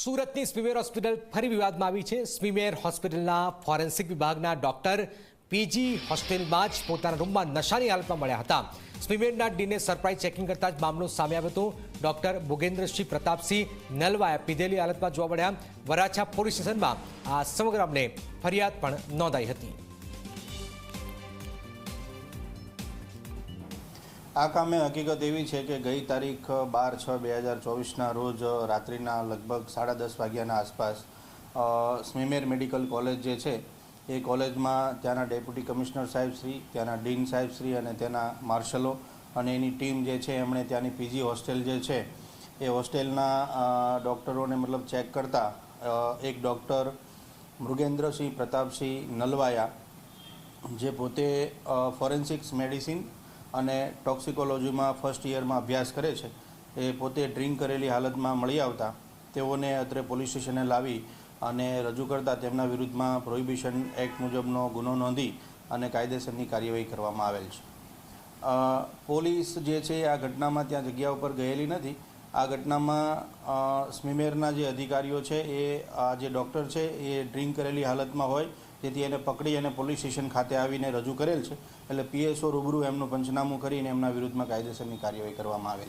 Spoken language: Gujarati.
સુરતની સ્વીમેર હોસ્પિટલ ફરી વિવાદમાં આવી છે. સ્વીમેર હોસ્પિટલના ફોરેન્સિક વિભાગના ડોક્ટર પીજી હોસ્ટેલમાં જ પોતાના રૂમમાં નશાની હાલતમાં મળ્યા હતા. સ્વીમેરના ડીને સરપ્રાઇઝ ચેકિંગ કરતા જ મામલો સામે આવ્યો હતો. ડોક્ટર ભુગેન્દ્રસિંહ પ્રતાપસિંહ નલવાએ પીધેલી હાલતમાં જોવા મળ્યા. વરાછા પોલીસ સ્ટેશનમાં આ સમગ્ર અમને ફરિયાદ પણ નોંધાઈ હતી. આ કામે હકીકત એવી છે કે ગઈ તારીખ બાર છ બે હજાર ચોવીસના રોજ રાત્રિના લગભગ સાડા દસ વાગ્યાના આસપાસ સ્મીમેર મેડિકલ કોલેજ જે છે, એ કોલેજમાં ત્યાંના ડેપ્યુટી કમિશનર સાહેબ શ્રી, ત્યાંના ડીન સાહેબ શ્રી અને તેના માર્શલો અને એની ટીમ જે છે, એમણે ત્યાંની પીજી હોસ્ટેલ જે છે, એ હોસ્ટેલના ડૉક્ટરોને મતલબ ચેક કરતા એક ડૉક્ટર મૃગેન્દ્રસિંહ પ્રતાપસિંહ નલવાયા, જે પોતે ફોરેન્સિક્સ મેડિસિન અને ટોક્સિકોલોજીમાં ફર્સ્ટ યરમાં અભ્યાસ કરે છે, એ પોતે ડ્રિંક કરેલી હાલતમાં મળી આવતા તેઓને અત્રે પોલીસ સ્ટેશને લાવી અને રજૂ કરતા તેમના વિરુદ્ધમાં પ્રોહિબિશન એક્ટ મુજબનો ગુનો નોંધી અને કાયદેસરની કાર્યવાહી કરવામાં આવેલ છે. પોલીસ જે છે, આ ઘટનામાં ત્યાં જગ્યા ઉપર ગયેલી નથી. આ ઘટનામાં સ્મિમેરના જે અધિકારીઓ છે, એ, આ જે ડૉક્ટર છે, એ ડ્રિંક કરેલી હાલતમાં હોય જેથી એને પકડી અને પોલીસ સ્ટેશન ખાતે આવીને રજૂ કરેલ છે. એટલે પીએસઓ રૂબરૂ એમનું પંચનામું કરીને એમના વિરુદ્ધમાં કાયદેસરની કાર્યવાહી કરવામાં આવેલ